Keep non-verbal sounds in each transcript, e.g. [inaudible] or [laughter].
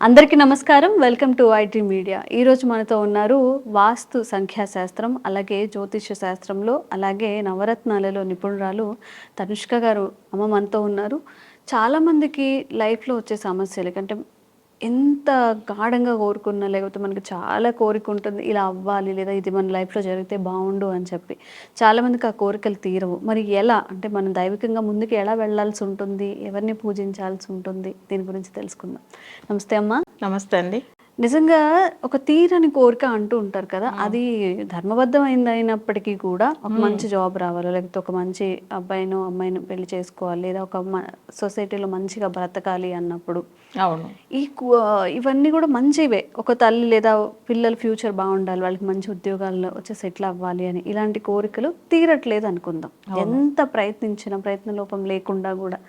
అందరికీ నమస్కారం. Welcome to IT media. ఈరోజు మనతో ఉన్నారు వాస్తు సంఖ్యాశాస్త్రం అలాగే జ్యోతిష్య శాస్త్రంలో అలాగే నవరత్నాలలో నిపుణురాలు తనుష్క గారు అమ్మ మనతో ఉన్నారు. చాలామందికి లైఫ్లో వచ్చే సమస్యలు అంటే ఎంత గాఢంగా కోరుకున్నా లేకపోతే మనకి చాలా కోరిక ఉంటుంది ఇలా అవ్వాలి లేదా ఇది మన లైఫ్లో జరిగితే బాగుండు అని చెప్పి. చాలామందికి ఆ కోరికలు తీరవు. మరి ఎలా? అంటే మనం దైవికంగా ముందుకు ఎలా వెళ్ళాల్సి ఉంటుంది? ఎవరిని పూజించాల్సి ఉంటుంది? దీని గురించి తెలుసుకుందాం. నమస్తే అమ్మా. నమస్తే అండి. నిజంగా ఒక తీరని కోరిక అంటూ ఉంటారు కదా అది ధర్మబద్ధమైంది అయినప్పటికీ కూడా ఒక మంచి జాబ్ రావాలి లేకపోతే ఒక మంచి అబ్బాయినో అమ్మాయిని పెళ్ళి చేసుకోవాలి లేదా ఒక సొసైటీలో మంచిగా బ్రతకాలి అన్నప్పుడు అవును. ఈ ఇవన్నీ కూడా మంచివే. ఒక తల్లి లేదా పిల్లల ఫ్యూచర్ బాగుండాలి వాళ్ళకి మంచి ఉద్యోగాల్లో వచ్చి సెటిల్ అవ్వాలి అని ఇలాంటి కోరికలు తీరట్లేదు అనుకుందాం. ఎంత ప్రయత్నించినా ప్రయత్న లోపం లేకుండా కూడా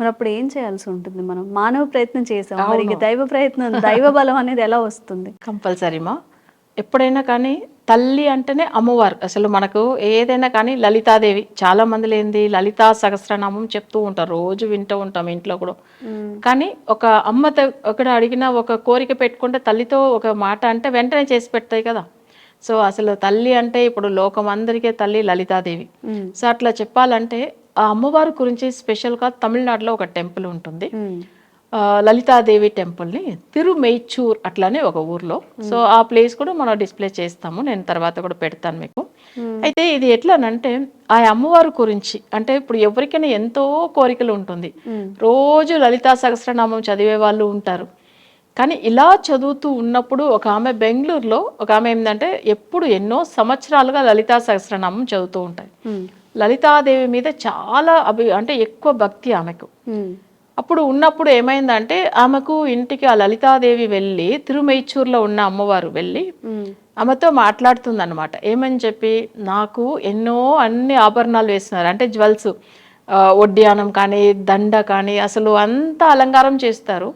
మరి అప్పుడు ఏం చేయాల్సి ఉంటుంది మనం? మానవ ప్రయత్నం చేసాం. మరి ఇక దైవ ప్రయత్నం దైవ బలం అనేది ఎలా వస్తుంది? కంపల్సరీమా ఎప్పుడైనా కానీ తల్లి అంటేనే అమ్మవారు. అసలు మనకు ఏదైనా కానీ లలితాదేవి చాలా మంది ఏంది లలితా సహస్రనామం చెప్తూ ఉంటారు. రోజు వింటూ ఉంటాం ఇంట్లో కూడా. కానీ ఒక అమ్మ ఒకటి అడిగిన ఒక కోరిక పెట్టుకుంటే తల్లితో ఒక మాట అంటే వెంటనే చేసి పెడతాయి కదా. సో అసలు తల్లి అంటే ఇప్పుడు లోకం అందరికీ తల్లి లలితాదేవి. సో అట్లా చెప్పాలంటే ఆ అమ్మవారి గురించి స్పెషల్గా తమిళనాడులో ఒక టెంపుల్ ఉంటుంది. లలితాదేవి టెంపుల్ని తిరుమెయిచూర్ అట్లానే ఒక ఊర్లో. సో ఆ ప్లేస్ కూడా మనం డిస్ప్లే చేస్తాము. నేను తర్వాత కూడా పెడతాను మీకు. అయితే ఇది ఎట్లానంటే ఆ అమ్మవారి గురించి అంటే ఇప్పుడు ఎవరికైనా ఎంతో కోరికలు ఉంటుంది. రోజు లలితా సహస్రనామం చదివే వాళ్ళు ఉంటారు. కానీ ఇలా చదువుతూ ఉన్నప్పుడు ఒక ఆమె బెంగళూరులో ఒక ఆమె ఏంటంటే ఎప్పుడు ఎన్నో సంవత్సరాలుగా లలితా సహస్రనామం చదువుతూ ఉంటాయి. లలితాదేవి మీద చాలా అభి అంటే ఎక్కువ భక్తి ఆమెకు. అప్పుడు ఉన్నప్పుడు ఏమైందంటే ఆమెకు ఇంటికి ఆ లలితాదేవి వెళ్ళి తిరుమైచూర్లో ఉన్న అమ్మవారు వెళ్ళి. ఆమెతో మాట్లాడుతుంది అనమాట ఏమని చెప్పి నాకు ఎన్నో అన్ని ఆభరణాలు వేస్తున్నారు అంటే జ్యువెల్స్ ఒడ్యానం కానీ దండ కానీ అసలు అంత అలంకారం చేస్తారు.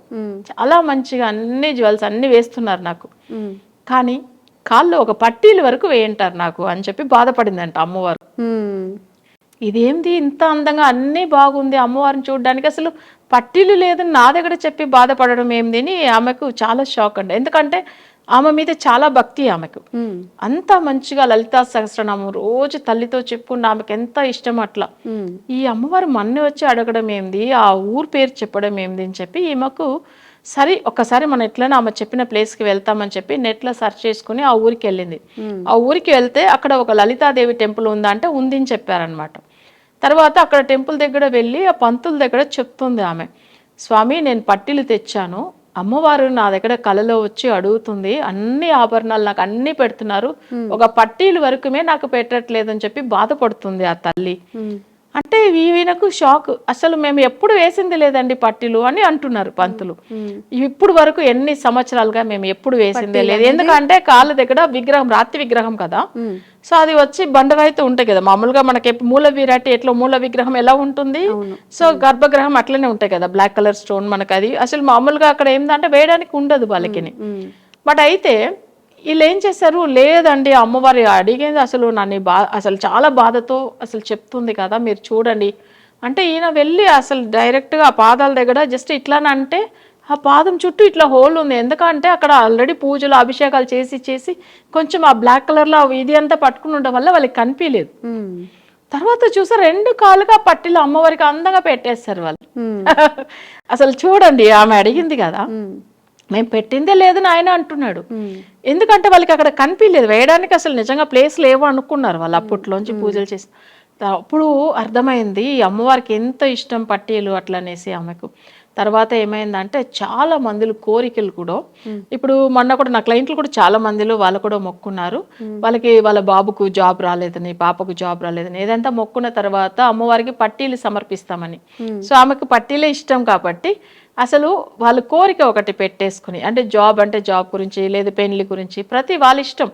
చాలా మంచిగా అన్ని జ్యువెల్స్ అన్ని వేస్తున్నారు నాకు. కానీ కాళ్ళు ఒక పట్టీల వరకు వేయంటారు నాకు అని చెప్పి బాధపడిందంట అమ్మవారు మ్మ్. ఇదేంది ఇంత అందంగా? అన్నీ బాగుంది. అమ్మవారిని చూడడానికి అసలు పట్టీలు లేదని నా దగ్గర చెప్పి బాధపడడం ఏంది అని ఆమెకు చాలా షాక్ అండి. ఎందుకంటే ఆమె మీద చాలా భక్తి ఆమెకు. అంత మంచిగా లలితా సహస్రనామం రోజు తల్లితో చెప్పుకున్న ఆమెకు ఎంత ఇష్టం అట్లా. ఈ అమ్మవారు మన్ని వచ్చి అడగడం ఏంది? ఆ ఊరు పేరు చెప్పడం ఏంది అని చెప్పి ఈమెకు సరే ఒక్కసారి మనం ఎట్లైనా ఆమె చెప్పిన ప్లేస్కి వెళ్తామని చెప్పి నెట్లో సెర్చ్ చేసుకుని ఆ ఊరికి వెళ్ళింది. ఆ ఊరికి వెళ్తే అక్కడ ఒక లలితాదేవి టెంపుల్ ఉందా అంటే ఉంది అని చెప్పారనమాట తర్వాత అక్కడ టెంపుల్ దగ్గర వెళ్ళి ఆ పంతుల దగ్గర చెప్తుంది ఆమె స్వామి నేను పట్టీలు తెచ్చాను. అమ్మవారు నా దగ్గర కలలో వచ్చి అడుగుతుంది. అన్ని ఆభరణాలు నాకు అన్ని పెడుతున్నారు. ఒక పట్టీలు వరకుమే నాకు పెట్టట్లేదు అని చెప్పి బాధపడుతుంది ఆ తల్లి. అంటే ఈయనకు షాక్. అసలు మేము ఎప్పుడు వేసింది లేదండి పట్టీలు అని అంటున్నారు పంతులు. ఇప్పుడు వరకు ఎన్ని సంవత్సరాలుగా మేము ఎప్పుడు వేసిందే లేదు. ఎందుకంటే కాళ్ళ దగ్గర విగ్రహం రాతి విగ్రహం కదా. సో అది వచ్చి బండరాయితో ఉంటాయి కదా. మామూలుగా మనకి మూల విరాటి ఎట్లా మూల విగ్రహం ఎలా ఉంటుంది? సో గర్భగ్రహం అట్లనే ఉంటాయి కదా. బ్లాక్ కలర్ స్టోన్ మనకు అది అసలు మామూలుగా అక్కడ ఏంటంటే వేయడానికి ఉండదు వాళ్ళకి మ్మ్. బట్ అయితే వీళ్ళు ఏం చేశారు? లేదండి అమ్మవారి అడిగేది అసలు నన్ను బా అసలు చాలా బాధతో అసలు చెప్తుంది కదా మీరు చూడండి. అంటే ఈయన వెళ్ళి అసలు డైరెక్ట్గా ఆ పాదాల దగ్గర జస్ట్ ఇట్లానంటే ఆ పాదం చుట్టూ ఇట్లా హోల్ ఉంది. ఎందుకంటే అక్కడ ఆల్రెడీ పూజలు అభిషేకాలు చేసి చేసి కొంచెం ఆ బ్లాక్ కలర్లో ఇది అంతా పట్టుకుని ఉండడం వల్ల వాళ్ళకి కనిపించలేదు. తర్వాత చూసా రెండు కాలుగా పట్టిలు అమ్మవారికి అందంగా పెట్టేస్తారు వాళ్ళు. [laughs] అసలు చూడండి ఆమె అడిగింది కదా. మ్మ్. పెట్టిందే లేదని ఆయన అంటున్నాడు. ఎందుకంటే వాళ్ళకి అక్కడ కనిపించలేదు. వేయడానికి అసలు నిజంగా ప్లేస్ లేవు అనుకున్నారు వాళ్ళు అప్పట్లోంచి పూజలు చేసి. అప్పుడు అర్థమైంది ఈ అమ్మవారికి ఎంత ఇష్టం పట్టీలు అట్లా అనేసి ఆమెకు. తర్వాత ఏమైందంటే చాలా మందిలు కోరికలు కూడా. ఇప్పుడు మొన్న కూడా నా క్లయింట్లు కూడా చాలా మందిలో వాళ్ళు కూడా మొక్కున్నారు. వాళ్ళకి వాళ్ళ బాబుకు జాబ్ రాలేదని పాపకు జాబ్ రాలేదని ఏదంతా మొక్కున్న తర్వాత అమ్మవారికి పట్టీలు సమర్పిస్తామని. సో ఆమెకు పట్టీలే ఇష్టం కాబట్టి అసలు వాళ్ళ కోరిక ఒకటి పెట్టేసుకుని అంటే జాబ్ అంటే జాబ్ గురించి లేదు పెళ్ళి గురించి ప్రతి వాళ్ళ ఇష్టం.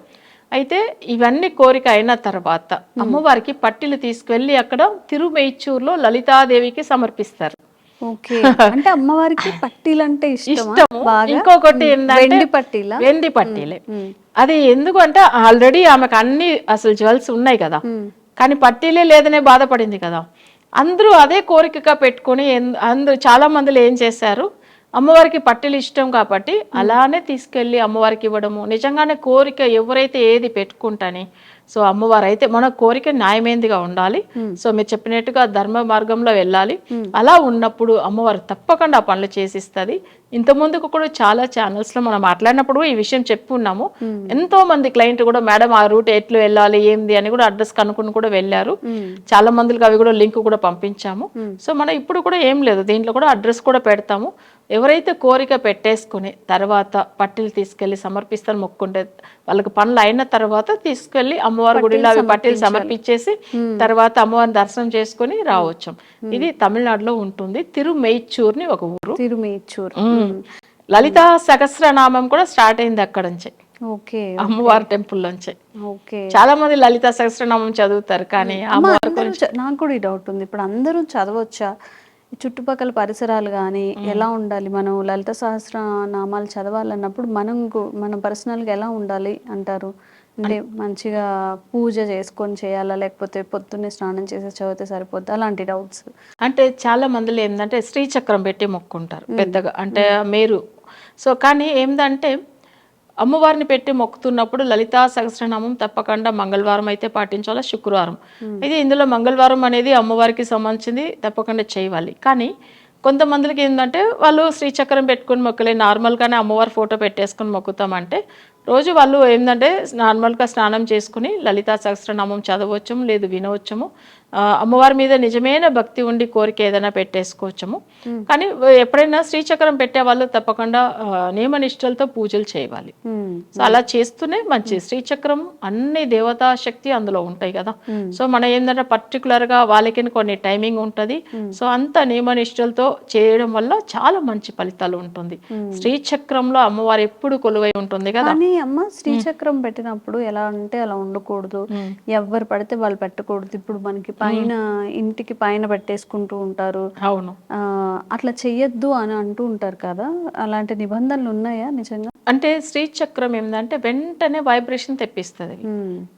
అయితే ఇవన్నీ కోరిక అయిన తర్వాత అమ్మవారికి పట్టీలు తీసుకువెళ్ళి అక్కడ తిరుమేచూర్లో లలితాదేవికి సమర్పిస్తారు. [laughs] అంటే అమ్మవారికి పట్టీలు అంటే ఇష్టమా. బాగా? ఇంకొకటి ఏంటంటే వెండి పట్టీలా? వెండి పట్టీలే. అది ఎందుకు అంటే ఆల్రెడీ ఆమెకు అన్ని అసలు జ్యువెల్స్ ఉన్నాయి కదా. కానీ పట్టీలే లేదనే బాధపడింది కదా. అందరూ అదే కోరికగా పెట్టుకొని అందరూ చాలా మందిలో ఏం చేశారు? అమ్మవారికి పట్టెలు ఇష్టం కాబట్టి అలానే తీసుకెళ్ళి అమ్మవారికి ఇవ్వడము. నిజంగానే కోరిక ఎవరైతే ఏది పెట్టుకుంటాని సో అమ్మవారు అయితే మన కోరిక న్యాయమైనదిగా ఉండాలి. సో మీరు చెప్పినట్టుగా ధర్మ మార్గంలో వెళ్ళాలి. అలా ఉన్నప్పుడు అమ్మవారు తప్పకుండా ఆ పనులు చేసిస్తుంది. ఇంత ముందుకు కూడా చాలా ఛానల్స్లో మనం మాట్లాడినప్పుడు ఈ విషయం చెప్పున్నాము ఎంతో మంది క్లయింట్ కూడా మేడం ఆ రూట్ ఎట్లు వెళ్ళాలి ఏంది అని కూడా అడ్రస్ కనుక్కుని కూడా వెళ్ళారు. చాలా మందికి అవి కూడా లింక్ కూడా పంపించాము. సో మనం ఇప్పుడు కూడా ఏం లేదు. దీంట్లో కూడా అడ్రస్ కూడా పెడతాము. ఎవరైతే కోరిక పెట్టేసుకుని తర్వాత పట్టీలు తీసుకెళ్ళి సమర్పిస్తారు మొక్కుంటే వాళ్ళకి పనులు అయిన తర్వాత తీసుకెళ్ళి అమ్మవారి గుడిలో అవి పట్టీలు సమర్పించేసి తర్వాత అమ్మవారిని దర్శనం చేసుకుని రావచ్చు. ఇది తమిళనాడులో ఉంటుంది. తిరుమెయిచ్చూర్ని ఒక ఊరు. తిరుమేచూర్ ఉమ్. లలిత సహస్రనామం కూడా స్టార్ట్ అయింది అక్కడ నుంచి. ఓకే అమ్మవారి టెంపుల్ నుంచి. ఓకే. చాలా మంది లలిత సహస్రనామం చదువుతారు కానీ నాకు కూడా ఈ డౌట్ ఉంది. ఇప్పుడు అందరూ చదవచ్చా? చుట్టుపక్కల పరిసరాలు కానీ ఎలా ఉండాలి? మనం లలిత సహస్ర నామాలు చదవాలన్నప్పుడు మనం మనం పర్సనల్గా ఎలా ఉండాలి అంటారు? అంటే మంచిగా పూజ చేసుకొని చేయాలా? లేకపోతే పొద్దున్నే స్నానం చేసి చదివితే సరిపోద్దా? అలాంటి డౌట్స్. అంటే చాలా మందిలో ఏంటంటే శ్రీచక్రం పెట్టి మొక్కుంటారు పెద్దగా అంటే మేరు. సో కానీ ఏంటంటే అమ్మవారిని పెట్టి మొక్కుతున్నప్పుడు లలితా సహస్రనామం తప్పకుండా మంగళవారం అయితే పాటించాలి? శుక్రవారం. అయితే ఇందులో మంగళవారం అనేది అమ్మవారికి సంబంధించింది తప్పకుండా చేయాలి. కానీ కొంతమందికి ఏంటంటే వాళ్ళు శ్రీచక్రం పెట్టుకొని మొక్కలే నార్మల్గానే అమ్మవారి ఫోటో పెట్టేసుకొని మొక్కుతామంటే రోజు వాళ్ళు ఏంటంటే నార్మల్గా స్నానం చేసుకుని లలితా సహస్రనామం చదవచ్చము లేదు వినవచ్చము. అమ్మవారి మీద నిజమైన భక్తి ఉండి కోరిక ఏదైనా పెట్టేసుకోవచ్చము. కానీ ఎప్పుడైనా శ్రీచక్రం పెట్టే వాళ్ళు తప్పకుండా ఆ, నియమ నిష్టలతో పూజలు చేయాలి. సో అలా చేస్తూనే మంచి శ్రీచక్రం అన్ని దేవతా శక్తి అందులో ఉంటాయి కదా. సో మనం ఏంటంటే పర్టికులర్గా వాళ్ళకి కొన్ని టైమింగ్ ఉంటది. సో అంత నియమ నిష్టలతో చేయడం వల్ల చాలా మంచి ఫలితాలు ఉంటుంది. శ్రీచక్రంలో అమ్మవారు ఎప్పుడు కొలువై ఉంటుంది కదా. కానీ అమ్మ శ్రీచక్రం పెట్టినప్పుడు ఎలా అంటే అలా ఉండకూడదు. ఎవరు పడితే వాళ్ళు పెట్టకూడదు. ఇప్పుడు మనకి పైన ఇంటికి పైన పెట్టేసుకుంటూ ఉంటారు. అవును. అట్లా చెయ్యొద్దు అని అంటూ ఉంటారు కదా? అలాంటి నిబంధనలు ఉన్నాయా నిజంగా? అంటే శ్రీచక్రం ఏంటంటే వెంటనే వైబ్రేషన్ తెప్పిస్తుంది.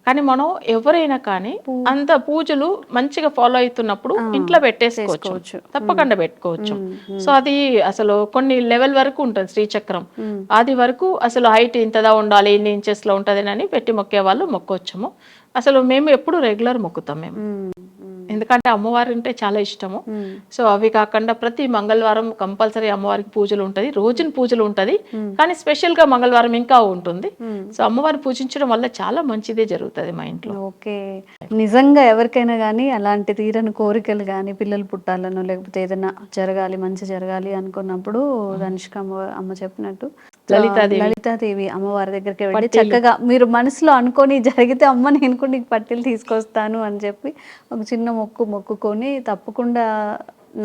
కానీ మనం ఎవరైనా కానీ అంత పూజలు మంచిగా ఫాలో అవుతున్నప్పుడు ఇంట్లో పెట్టేసుకోవచ్చు. తప్పకుండా పెట్టుకోవచ్చు. సో అది అసలు కొన్ని లెవెల్ వరకు ఉంటుంది శ్రీచక్రం అది వరకు అసలు హైట్ ఇంతదా ఉండాలి ఇన్ని ఇంచెస్లో ఉంటది అని పెట్టి మొక్కే వాళ్ళు మొక్కొచ్చము. అసలు మేము ఎప్పుడు రెగ్యులర్ మొక్కుతాం మేము. ఎందుకంటే అమ్మవారు అంటే చాలా ఇష్టము. సో అవి కాకుండా ప్రతి మంగళవారం కంపల్సరీ అమ్మవారికి పూజలు ఉంటది. రోజున పూజలు ఉంటది. కానీ స్పెషల్గా మంగళవారం ఇంకా ఉంటుంది. సో అమ్మవారిని పూజించడం వల్ల చాలా మంచిదే జరుగుతుంది మా ఇంట్లో. ఓకే. నిజంగా ఎవరికైనా కానీ అలాంటి తీరని కోరికలు కానీ పిల్లలు పుట్టాలనో లేకపోతే ఏదైనా జరగాలి మంచి జరగాలి అనుకున్నప్పుడు ధనుష్క అమ్మ అమ్మ చెప్పినట్టు లలితాదేవి. లలితాదేవి అమ్మవారి దగ్గరికి వెళ్ళి చక్కగా మీరు మనసులో అనుకొని జరిగితే అమ్మ నేను కూడా నీకు పట్టీలు తీసుకొస్తాను అని చెప్పి ఒక చిన్న మొక్కు మొక్కుకొని తప్పకుండా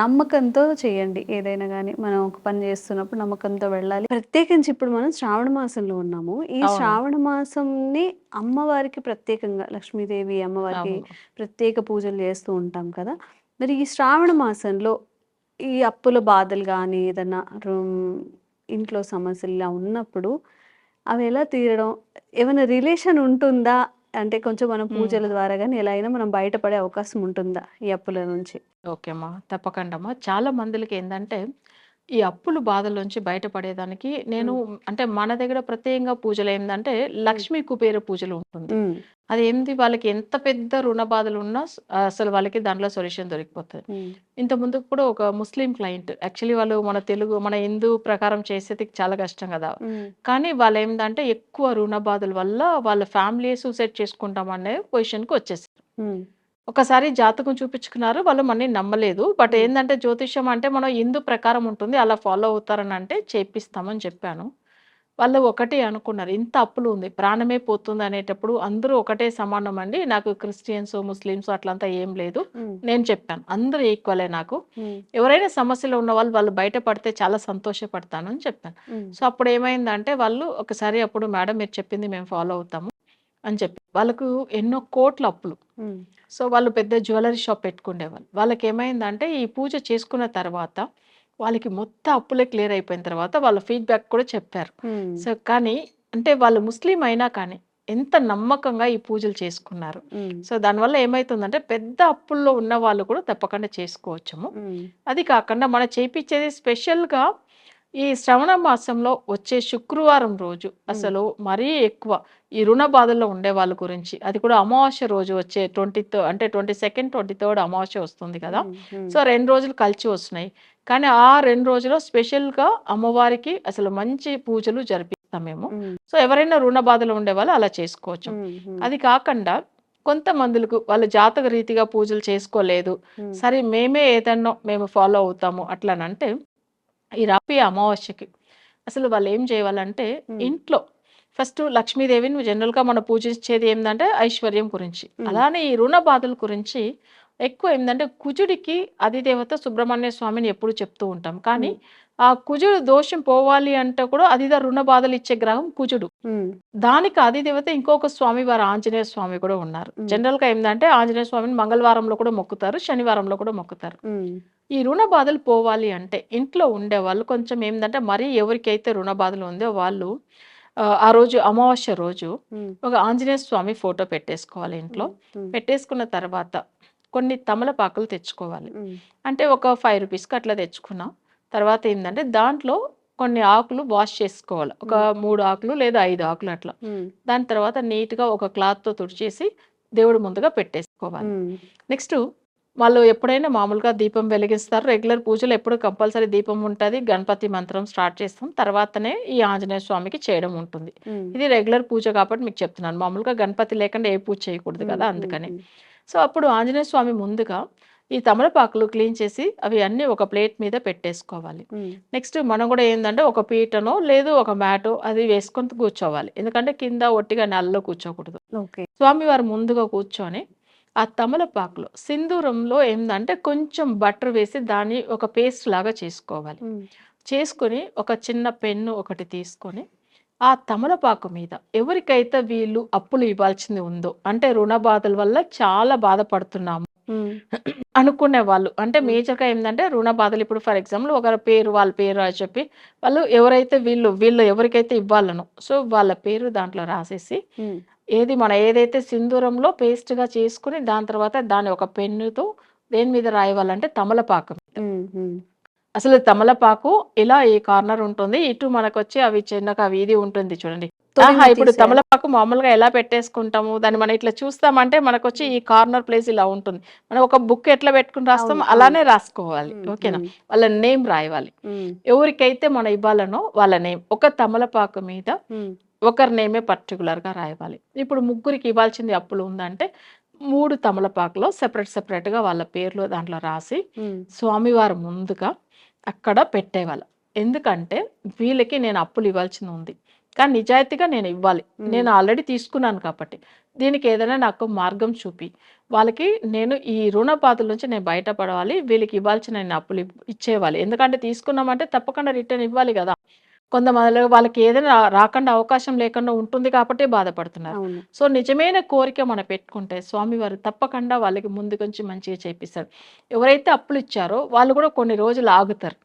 నమ్మకంతో చేయండి. ఏదైనా కానీ మనం ఒక పని చేస్తున్నప్పుడు నమ్మకంతో వెళ్ళాలి. ప్రత్యేకించి ఇప్పుడు మనం శ్రావణ మాసంలో ఉన్నాము. ఈ శ్రావణ మాసంని అమ్మవారికి ప్రత్యేకంగా లక్ష్మీదేవి అమ్మవారికి ప్రత్యేక పూజలు చేస్తూ ఉంటాం కదా. మరి ఈ శ్రావణ మాసంలో ఈ అప్పుల బాధలు కానీ ఏదైనా రూమ్ ఇంట్లో సమస్యలు ఇలా ఉన్నప్పుడు అవి ఎలా తీరడం? ఏమైనా రిలేషన్ ఉంటుందా? అంటే కొంచెం మనం పూజల ద్వారా కానీ ఎలా అయినా మనం బయటపడే అవకాశం ఉంటుందా ఈ అప్పుల నుంచి? ఓకే అమ్మా. తప్పకుండా అమ్మా. చాలా మందికి ఏంటంటే ఈ అప్పులు బాధల్లోంచి బయటపడేదానికి నేను అంటే మన దగ్గర ప్రత్యేకంగా పూజలు ఏంటంటే లక్ష్మీ కుబేర పూజలు ఉంటుంది. అది ఏంది? వాళ్ళకి ఎంత పెద్ద రుణ బాధలు ఉన్నా అసలు వాళ్ళకి దాంట్లో సొల్యూషన్ దొరికిపోతుంది. ఇంత ముందు కూడా ఒక ముస్లిం క్లయింట్ యాక్చువల్లీ వాళ్ళు మన తెలుగు మన హిందూ ప్రకారం చేసేది చాలా కష్టం కదా. కానీ వాళ్ళు ఏంటంటే ఎక్కువ రుణ బాధల వల్ల వాళ్ళ ఫ్యామిలీ సూసైడ్ చేసుకుంటాం అనే పొజిషన్కి వచ్చేసారు. ఒకసారి జాతకం చూపించుకున్నారు వాళ్ళు మనని నమ్మలేదు. బట్ ఏంటంటే జ్యోతిష్యం అంటే మనం హిందూ ప్రకారం ఉంటుంది అలా ఫాలో అవుతారని అంటే చేపిస్తామని చెప్పాను. వాళ్ళు ఒకటే అనుకున్నారు ఇంత అప్పులు ఉంది ప్రాణమే పోతుంది అనేటప్పుడు అందరూ ఒకటే సమానం అండి. నాకు క్రిస్టియన్స్ ముస్లిమ్స్ అట్లంతా ఏం లేదు. నేను చెప్పాను అందరూ ఈక్వలే నాకు. ఎవరైనా సమస్యలో ఉన్న వాళ్ళు వాళ్ళు బయటపడితే చాలా సంతోషపడతాను అని చెప్పాను. సో అప్పుడు ఏమైందంటే వాళ్ళు ఒకసారి అప్పుడు మేడం మీరు చెప్పింది మేము ఫాలో అవుతాము అని చెప్పి వాళ్ళకు ఎన్నో కోట్ల అప్పులు. సో వాళ్ళు పెద్ద జ్యువెలరీ షాప్ పెట్టుకునేవాళ్ళు వాళ్ళకి ఏమైందంటే ఈ పూజ చేసుకున్న తర్వాత వాళ్ళకి మొత్తం అప్పులే క్లియర్ అయిపోయిన తర్వాత వాళ్ళ ఫీడ్బ్యాక్ కూడా చెప్పారు. సో కానీ అంటే వాళ్ళు ముస్లిం అయినా కానీ ఎంత నమ్మకంగా ఈ పూజలు చేసుకున్నారు. సో దానివల్ల ఏమవుతుందంటే పెద్ద అప్పుల్లో ఉన్న వాళ్ళు కూడా తప్పకుండా చేసుకోవచ్చము. ఉమ్, అది కాకుండా మనం చేపించేది స్పెషల్గా ఈ శ్రవణ మాసంలో వచ్చే శుక్రవారం రోజు అసలు మరీ ఎక్కువ ఈ రుణ బాధల్లో ఉండే వాళ్ళ గురించి. అది కూడా అమావాస్య రోజు వచ్చే ట్వంటీ అంటే ట్వంటీ సెకండ్ ట్వంటీ థర్డ్ అమావాస్య వస్తుంది కదా. సో రెండు రోజులు కలిసి వస్తున్నాయి. కానీ ఆ రెండు రోజులు స్పెషల్గా అమ్మవారికి అసలు మంచి పూజలు జరిపిస్తాం మేము. సో ఎవరైనా రుణ బాధలు ఉండే వాళ్ళు అలా చేసుకోవచ్చు. అది కాకుండా కొంతమందులకు వాళ్ళ జాతక రీతిగా పూజలు చేసుకోలేదు. సరే మేమే ఏదన్నా మేము ఫాలో అవుతాము అట్లానంటే ఈ రాపి అమావాస్యకి అసలు వాళ్ళు ఏం చేయాలంటే. ఇంట్లో ఫస్ట్ లక్ష్మీదేవిని జనరల్గా మనం పూజించేది ఏంటంటే ఐశ్వర్యం గురించి. అలానే ఈ రుణ బాధల గురించి ఎక్కువ ఏంటంటే కుజుడికి అధిదేవత సుబ్రహ్మణ్య స్వామిని ఎప్పుడు చెప్తూ ఉంటాం. కానీ ఆ కుజుడు దోషం పోవాలి అంటే కూడా అదిద రుణ బాధలు ఇచ్చే గ్రహం కుజుడు. దానికి అధిదేవత ఇంకొక స్వామి వారు ఆంజనేయ స్వామి కూడా ఉన్నారు. జనరల్గా ఏంటంటే ఆంజనేయ స్వామిని మంగళవారంలో కూడా మొక్కుతారు శనివారంలో కూడా మొక్కుతారు. ఈ రుణ బాధలు పోవాలి అంటే ఇంట్లో ఉండే వాళ్ళు కొంచెం ఏంటంటే మరీ ఎవరికైతే రుణ బాధలు ఉందో వాళ్ళు ఆ రోజు అమావాస్య రోజు ఒక ఆంజనేయ స్వామి ఫోటో పెట్టేసుకోవాలి ఇంట్లో. పెట్టేసుకున్న తర్వాత కొన్ని తమలపాకులు తెచ్చుకోవాలి. అంటే ఒక ఫైవ్ రూపీస్కి అట్లా తెచ్చుకున్నాం. తర్వాత ఏంటంటే దాంట్లో కొన్ని ఆకులు వాష్ చేసుకోవాలి. ఒక మూడు ఆకులు లేదా ఐదు ఆకులు అట్లా. దాని తర్వాత నీట్గా ఒక క్లాత్తో తుడిచేసి దేవుడి ముందుగా పెట్టేసుకోవాలి. నెక్స్ట్ వాళ్ళు ఎప్పుడైనా మామూలుగా దీపం వెలిగిస్తారు. రెగ్యులర్ పూజలు ఎప్పుడు కంపల్సరీ దీపం ఉంటుంది. గణపతి మంత్రం స్టార్ట్ చేస్తాం. తర్వాతనే ఈ ఆంజనేయ స్వామికి చేయడం ఉంటుంది. ఇది రెగ్యులర్ పూజ కాబట్టి మీకు చెప్తున్నాను. మామూలుగా గణపతి లేకుండా ఏ పూజ చేయకూడదు కదా అందుకని. సో అప్పుడు ఆంజనేయ స్వామి ముందుగా ఈ తమలపాకులు క్లీన్ చేసి అవి అన్నీ ఒక ప్లేట్ మీద పెట్టేసుకోవాలి. నెక్స్ట్ మనం కూడా ఏంటంటే ఒక పీటనో లేదు ఒక మ్యాటో అది వేసుకొని కూర్చోవాలి. ఎందుకంటే కింద ఒట్టిగా నెలలో కూర్చోకూడదు. ఓకే. స్వామివారు ముందుగా కూర్చొని ఆ తమలపాకులో సింధూరంలో ఏంటంటే కొంచెం బటర్ వేసి దాన్ని ఒక పేస్ట్ లాగా చేసుకోవాలి. చేసుకొని ఒక చిన్న పెన్ను ఒకటి తీసుకొని ఆ తమలపాకు మీద ఎవరికైతే వీళ్ళు అప్పులు ఇవ్వాల్సింది ఉందో అంటే రుణ బాధల వల్ల చాలా బాధపడుతున్నాము. అనుకునే వాళ్ళు అంటే. మేజర్గా ఏంటంటే రుణ బాధలు ఇప్పుడు ఫర్ ఎగ్జాంపుల్ ఒకరి పేరు వాళ్ళ పేరు అని చెప్పి వాళ్ళు ఎవరైతే వీళ్ళు వీళ్ళు ఎవరికైతే ఇవ్వాలనో సో వాళ్ళ పేరు దాంట్లో రాసేసి ఏది మన ఏదైతే సింధూరంలో పేస్ట్గా చేసుకుని దాని తర్వాత దాన్ని ఒక పెన్నుతో దేని మీద రాయవాలంటే తమలపాకు అసలు తమలపాకు ఇలా ఈ కార్నర్ ఉంటుంది? ఇటు మనకు వచ్చి అవి చిన్నగా వీధి ఉంటుంది చూడండి. ఆహా, ఇప్పుడు తమలపాకు మామూలుగా ఎలా పెట్టేసుకుంటాము? దాన్ని మనం ఇట్లా చూస్తామంటే మనకు వచ్చి ఈ కార్నర్ ప్లేస్ ఇలా ఉంటుంది. మనం ఒక బుక్ ఎట్లా పెట్టుకుని రాస్తాం అలానే రాసుకోవాలి. ఓకేనా? వాళ్ళ నేమ్ రాయాలి ఎవరికైతే మనం ఇవ్వాలనో వాళ్ళ నేమ్ ఒక తమలపాకు మీద ఒకరి నేమే పర్టికులర్గా రాయాలి ఇప్పుడు ముగ్గురికి ఇవ్వాల్సింది అప్పులు ఉందంటే మూడు తమలపాకులో సెపరేట్ సెపరేట్గా వాళ్ళ పేర్లు దాంట్లో రాసి స్వామివారు ముందుగా అక్కడ పెట్టేవాళ్ళు. ఎందుకంటే వీళ్ళకి నేను అప్పులు ఇవ్వాల్సింది ఉంది. కానీ నిజాయితీగా నేను ఇవ్వాలి. నేను ఆల్రెడీ తీసుకున్నాను కాబట్టి. దీనికి ఏదైనా నాకు మార్గం చూపి. వాళ్ళకి నేను ఈ రుణ బాధల నుంచి నేను బయటపడవాలి వీళ్ళకి ఇవ్వాల్సిన నేను అప్పులు ఇచ్చేవాలి ఎందుకంటే తీసుకున్నామంటే తప్పకుండా రిటర్న్ ఇవ్వాలి కదా. కొంతమంది వాళ్ళకి ఏదైనా రాకుండా అవకాశం లేకుండా ఉంటుంది కాబట్టి బాధపడుతున్నారు. సో నిజమైన కోరిక మనం పెట్టుకుంటే స్వామివారు తప్పకుండా వాళ్ళకి ముందు కొంచెం మంచిగా చేపిస్తారు. ఎవరైతే అప్పులు ఇచ్చారో వాళ్ళు కూడా కొన్ని రోజులు ఆగుతారు.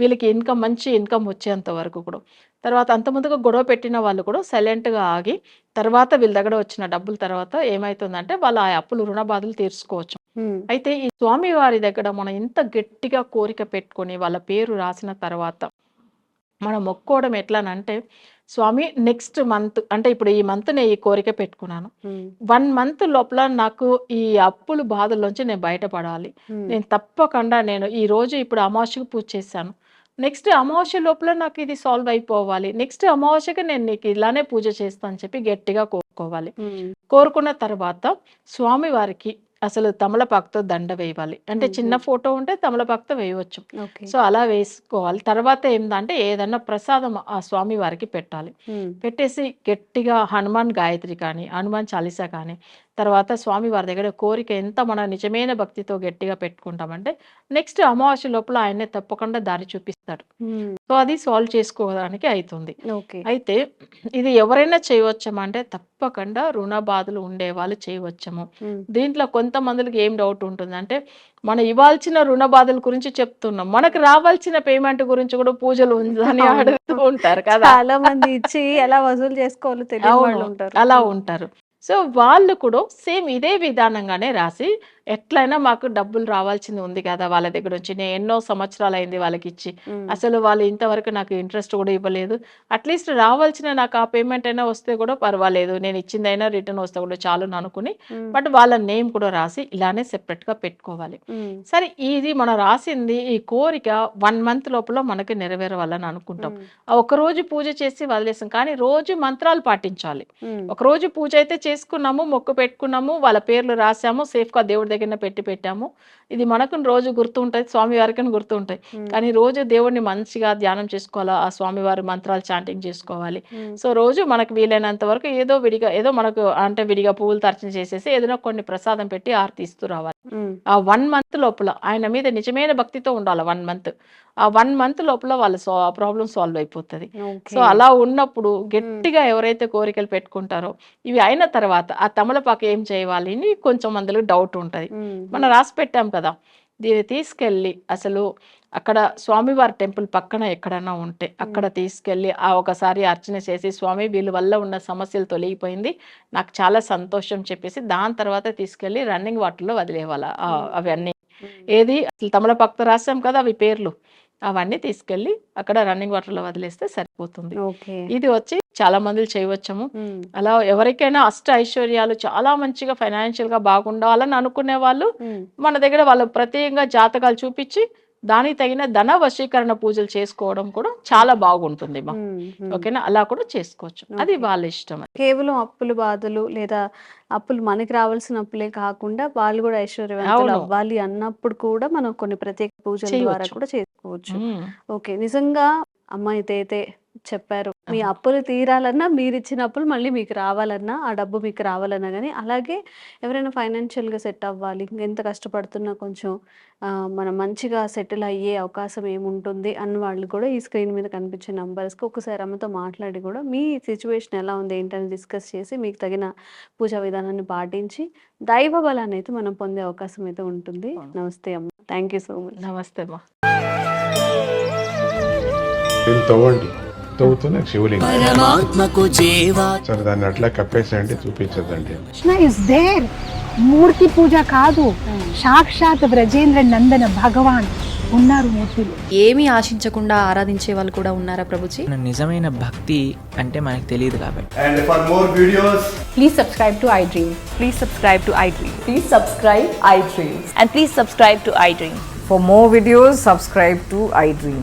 వీళ్ళకి ఇన్కమ్ మంచి ఇన్కమ్ వచ్చేంత వరకు కూడా. తర్వాత అంత ముందుగా గొడవ పెట్టిన వాళ్ళు కూడా సైలెంట్గా ఆగి తర్వాత వీళ్ళ దగ్గర వచ్చిన డబ్బుల తర్వాత ఏమవుతుందంటే వాళ్ళ ఆ అప్పులు రుణ బాధలు తీర్చుకోవచ్చు. అయితే ఈ స్వామి వారి దగ్గర మనం ఇంత గట్టిగా కోరిక పెట్టుకొని వాళ్ళ పేరు రాసిన తర్వాత మనం మొక్కోవడం ఎట్లానంటే స్వామి నెక్స్ట్ మంత్ అంటే ఇప్పుడు ఈ మంత్ నేను ఈ కోరిక పెట్టుకున్నాను. వన్ మంత్ లోపల నాకు ఈ అప్పులు బాధల్లోంచి నేను బయటపడాలి. నేను తప్పకుండా నేను ఈ రోజు ఇప్పుడు అమావాస్యకు పూజ చేశాను. నెక్స్ట్ అమావాస్య లోపల నాకు ఇది సాల్వ్ అయిపోవాలి. నెక్స్ట్ అమావాస్యకి నేను నీకు ఇలానే పూజ చేస్తాను అని చెప్పి గట్టిగా కోరుకోవాలి. కోరుకున్న తర్వాత స్వామి వారికి అసలు తమలపాకుతో దండ వేయాలి. అంటే చిన్న. ఫోటో ఉంటే తమలపాకుతో వేయవచ్చు. ఓకే. సో అలా వేసుకోవాలి. తర్వాత ఏంటంటే ఏదన్నా ప్రసాదం ఆ స్వామి వారికి పెట్టాలి. పెట్టేసి గట్టిగా హనుమాన్ గాయత్రి కానీ హనుమాన్ చాలీసా కానీ తర్వాత స్వామి వారి దగ్గర కోరిక ఎంత మన నిజమైన భక్తితో గట్టిగా పెట్టుకుంటామంటే నెక్స్ట్ అమావాస్య లోపల ఆయనే తప్పకుండా దారి చూపిస్తాడు. సో అది సాల్వ్ చేసుకోవడానికి అవుతుంది అయితే ఇది ఎవరైనా చేయవచ్చమా అంటే తప్పకుండా రుణ బాధలు ఉండే వాళ్ళు చేయవచ్చము. దీంట్లో కొంతమందికి ఏం డౌట్ ఉంటుంది అంటే మనం ఇవ్వాల్సిన రుణ బాధల గురించి చెప్తున్నాం. మనకు రావాల్సిన పేమెంట్ గురించి కూడా పూజలు ఉందని. అడుగుతూ ఉంటారు కదా. చాలా మంది ఇచ్చి ఎలా వసూలు చేసుకోవాలో ఉంటారు. అలా ఉంటారు. సో వాళ్ళు కూడా సేమ్ ఇదే విధానంగానే రాసి ఎట్లయినా మాకు డబ్బులు రావాల్సింది ఉంది కదా వాళ్ళ దగ్గర నుంచి. నేను ఎన్నో సంవత్సరాలు అయింది వాళ్ళకి ఇచ్చి అసలు వాళ్ళు ఇంతవరకు నాకు ఇంట్రెస్ట్ కూడా ఇవ్వలేదు. అట్లీస్ట్ రావాల్సిన నాకు ఆ పేమెంట్ అయినా వస్తే కూడా పర్వాలేదు. నేను ఇచ్చిందైనా రిటర్న్ వస్తే కూడా చాలు అని అనుకుని. బట్ వాళ్ళ నేమ్ కూడా రాసి ఇలానే సెపరేట్గా పెట్టుకోవాలి. ఉమ్, సరే ఇది మనం రాసింది ఈ కోరిక వన్ మంత్ లోపల మనకి నెరవేరవాలని అనుకుంటాం. ఒక రోజు పూజ చేసి వదిలేసాం కానీ రోజు మంత్రాలు పాటించాలి. ఒక రోజు పూజ అయితే చేసుకున్నాము మొక్కు పెట్టుకున్నాము వాళ్ళ పేర్లు రాసాము సేఫ్గా దేవుడి దగ్గర పెట్టి పెట్టాము. ఇది మనకు రోజు గుర్తు ఉంటుంది స్వామి వారికి గుర్తు ఉంటాయి ఉమ్, కానీ రోజు దేవుడిని మంచిగా ధ్యానం చేసుకోవాలా? ఆ స్వామివారి మంత్రాలు చాంటింగ్ చేసుకోవాలి. సో రోజు మనకు వీలైనంత వరకు ఏదో విడిగా ఏదో మనకు అంటే విడిగా పువ్వులు తర్చన చేసేసి ఏదైనా కొన్ని ప్రసాదం పెట్టి ఆరతి ఇస్తూ రావాలి. ఆ వన్ మంత్ లోపల ఆయన మీద నిజమైన భక్తితో ఉండాలి వన్ మంత్. ఆ వన్ మంత్ లోపల వాళ్ళ ప్రాబ్లం సాల్వ్ అయిపోతుంది. సో అలా ఉన్నప్పుడు గట్టిగా ఎవరైతే కోరికలు పెట్టుకుంటారో ఇవి అయిన తర్వాత ఆ తమలపాకు ఏం చేయాలి అని కొంచెం మందికి డౌట్ ఉంటుంది. మనం రాసి పెట్టాం కదా దీన్ని తీసుకెళ్ళి అసలు అక్కడ స్వామివారి టెంపుల్ పక్కన ఎక్కడైనా ఉంటే అక్కడ తీసుకెళ్ళి ఆ ఒకసారి అర్చన చేసి స్వామి వీళ్ళ వల్ల ఉన్న సమస్యలు తొలగిపోయింది. నాకు చాలా సంతోషం చెప్పేసి దాని తర్వాత తీసుకెళ్ళి రన్నింగ్ వాటర్లో వదిలేవాళ్ళ. అవన్నీ. ఏది? అసలు తమలపాకుతో రాసాం కదా అవి పేర్లు. అవన్నీ తీసుకెళ్ళి అక్కడ రన్నింగ్ వాటర్లో వదిలేస్తే సరిపోతుంది. ఓకే. ఇది వచ్చి చాలా మంది చేయవచ్చము. అలా ఎవరికైనా అష్ట ఐశ్వర్యాలు చాలా మంచిగా ఫైనాన్షియల్గా బాగుండాలని అనుకునే వాళ్ళు మన దగ్గర వాళ్ళు ప్రత్యేకంగా జాతకాలు చూపించి దానికి తగిన ధన వశీకరణ పూజలు చేసుకోవడం కూడా చాలా బాగుంటుంది మా. ఓకేనా అలా కూడా చేసుకోవచ్చు అది. వాళ్ళ ఇష్టం. కేవలం అప్పులు బాధలు లేదా అప్పులు మనకి రావాల్సిన అప్పులే కాకుండా వాళ్ళు కూడా ఐశ్వర్యవంతులు. అవ్వాలి అన్నప్పుడు కూడా మనం కొన్ని ప్రత్యేక పూజల ద్వారా. కూడా చేసుకోవచ్చు. ఓకే నిజంగా అమ్మాయి అయితే చెప్పారు. మీ. అప్పులు తీరాలన్నా మీరు ఇచ్చిన అప్పులు మళ్ళీ మీకు రావాలన్నా ఆ డబ్బు మీకు రావాలన్నా కానీ అలాగే ఎవరైనా ఫైనాన్షియల్గా సెట్ అవ్వాలి. ఎంత కష్టపడుతున్నా కొంచెం మనం మంచిగా సెటిల్ అయ్యే అవకాశం ఏముంటుంది అన్న వాళ్ళు కూడా ఈ స్క్రీన్ మీద కనిపించే నంబర్స్కి ఒకసారి అమ్మతో మాట్లాడి కూడా మీ సిచ్యువేషన్ ఎలా ఉంది ఏంటని డిస్కస్ చేసి మీకు తగిన పూజా విధానాన్ని పాటించి దైవ బలాన్ని అయితే మనం పొందే అవకాశం అయితే ఉంటుంది. నమస్తే అమ్మ. Thank you so much. నమస్తే మా దీన్ని తవ్వండి? తవ్వుతూనే శివలింగం. పరమాత్మకు జీవా. సరే దాన్ని అట్లా కప్పేసేయండి చూపించదండి కృష్ణ ఇస్ దేర్ మూర్తి పూజ కాదు. సాక్షాత్ బ్రజేంద్ర నందన భగవాన్ ఉన్నారు మూర్తిలో. ఏమీ ఆశించకుండా ఆరాధించే వాళ్ళు కూడా ఉన్నారా ప్రభుజీ? మన నిజమైన భక్తి అంటే మనకు తెలియదు కాబట్టి. And for more videos, please subscribe to iDream Please subscribe to iDream. Please subscribe iDream. And please subscribe to iDream. For more videos, subscribe to iDream.